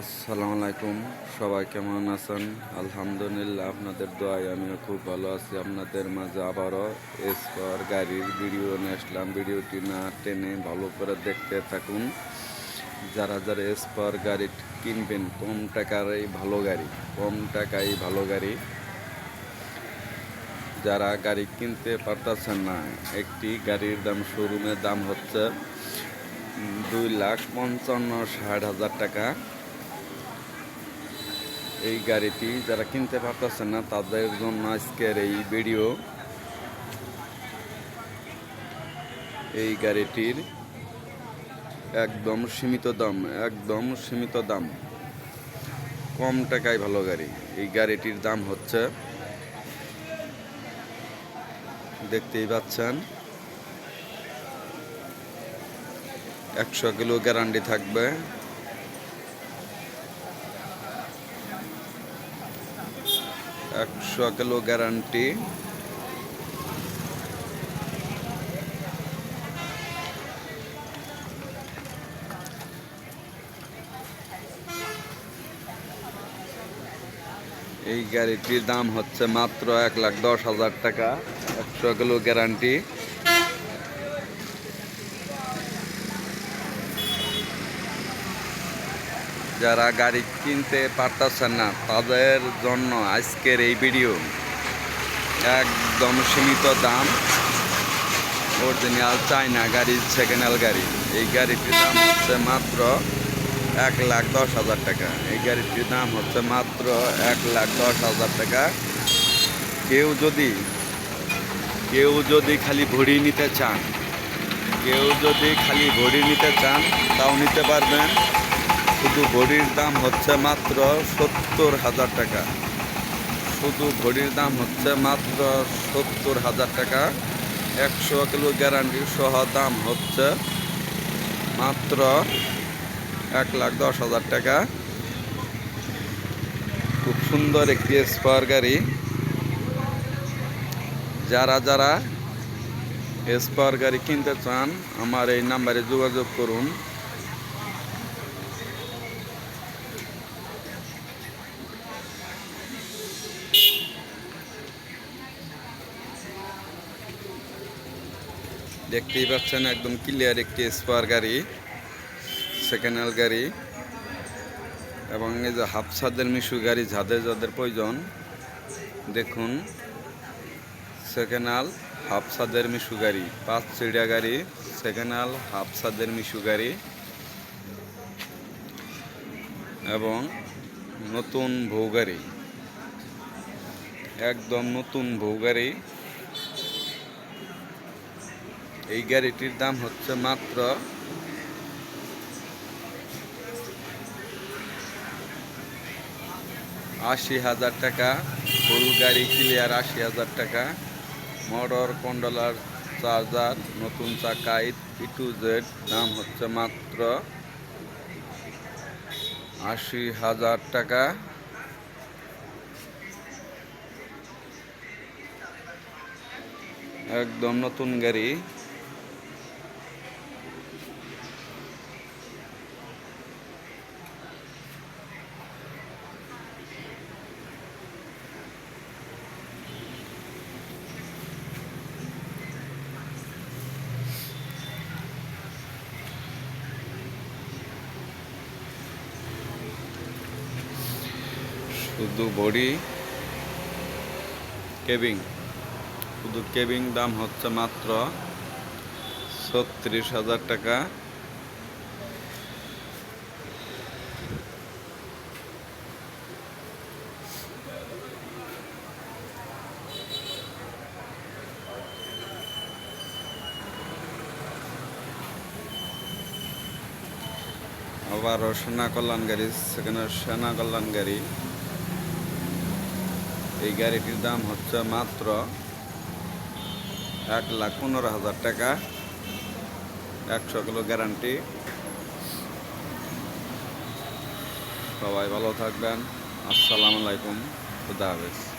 আসসালামু আলাইকুম। সবাই কেমন আছেন? আলহামদুলিল্লাহ, আপনাদের দোয়ায় আমিও খুব ভালো আছি। আপনাদের মাঝে আবারও এসপার গাড়ির ভিডিও নিয়ে আসলাম। ভিডিওটি না টেনে ভালো করে দেখতে থাকুন। যারা যারা এসপার গাড়ি কিনবেন, কম টাকার এই ভালো গাড়ি, কম টাকাই ভালো গাড়ি। যারা গাড়ি কিনতে পারতেছেন না, একটি গাড়ির দাম শোরুমের দাম হচ্ছে দুই লাখ পঞ্চান্ন ষাট হাজার টাকা। এই গাড়িটি যারা কিনতে পারতেছেন না, তাদের জন্য আজকের এই ভিডিও এই গাড়িটির একদম সীমিত দাম, একদম সীমিত দাম। কম টাকায় ভালো গাড়ি। এই গাড়িটির দাম হচ্ছে, দেখতেই পাচ্ছেন, একশো কিলো গ্যারান্টি থাকবে। একশো কিলো গ্যারান্টি এই গাড়িটির দাম হচ্ছে মাত্র এক লাখ দশ হাজার টাকা। একশো কিলো গ্যারান্টি যারা গাড়ি কিনতে পারতেছেন না, তাদের জন্য আজকের এই ভিডিও একদম সীমিত দাম। অরিজিনাল চায়না গাড়ি সেকেন্ড গাড়ি। এই গাড়িটির দাম হচ্ছে মাত্র এক লাখ দশ হাজার টাকা। এই গাড়িটির দাম হচ্ছে মাত্র এক লাখ দশ হাজার টাকা। কেউ যদি কেউ যদি খালি ভরি নিতে চান, কেউ যদি খালি ভরি নিতে চান, তাও নিতে পারবেন। শুধু ঘড়ির দাম হচ্ছে মাত্র সত্তর হাজার টাকা। শুধু ঘড়ির দাম হচ্ছে মাত্র সত্তর হাজার টাকা। একশো কিলো গ্যারান্টি সহ দাম হচ্ছে মাত্র এক লাখ দশ হাজার টাকা। খুব সুন্দর একটি স্পার গাড়ি। যারা যারা স্পার গাড়ি কিনতে চান, আমার এই নাম্বারে যোগাযোগ করুন। দেখতেই পাচ্ছেন একদম ক্লিয়ার একটি স্পার গাড়ি সেকেন্ড হ্যান্ড গাড়ি এবং এই যে হাফ ছাদের মিশু গাড়ি, যাদের যাদের প্রয়োজন, দেখুন সেকেন্ড হ্যান্ড হাফ ছাদের মিশু গাড়ি, পাঁচ চিড়িয়া গাড়ি সেকেন্ড হ্যান্ড হাফ ছাদের মিশু গাড়ি এবং নতুন ভৌ গাড়ি একদম নতুন ভৌ গাড়ি এই গাড়িটির দাম হচ্ছে মাত্র আশি হাজার টাকা, ফুল গাড়ি ক্লিয়ার আশি হাজার টাকা মোটর কন্ডলার চার্জার নতুন চাকা, ই টু জেড দাম হচ্ছে মাত্র আশি হাজার টাকা। একদম নতুন গাড়ি। শুধু বডি, কেবিং। শুধু কেবিং দাম হচ্ছে মাত্র ছত্রিশ হাজার টাকা। আবারও সেনা কল্যাণ গাড়ি সেখানে সেনা কল্যাণ গাড়ি এই গাড়িটির দাম হচ্ছে মাত্র এক লাখ পনেরো হাজার টাকা। একশো কিলো গ্যারান্টি। সবাই ভালো থাকবেন। আসসালামু আলাইকুম। খুদা হাফেজ।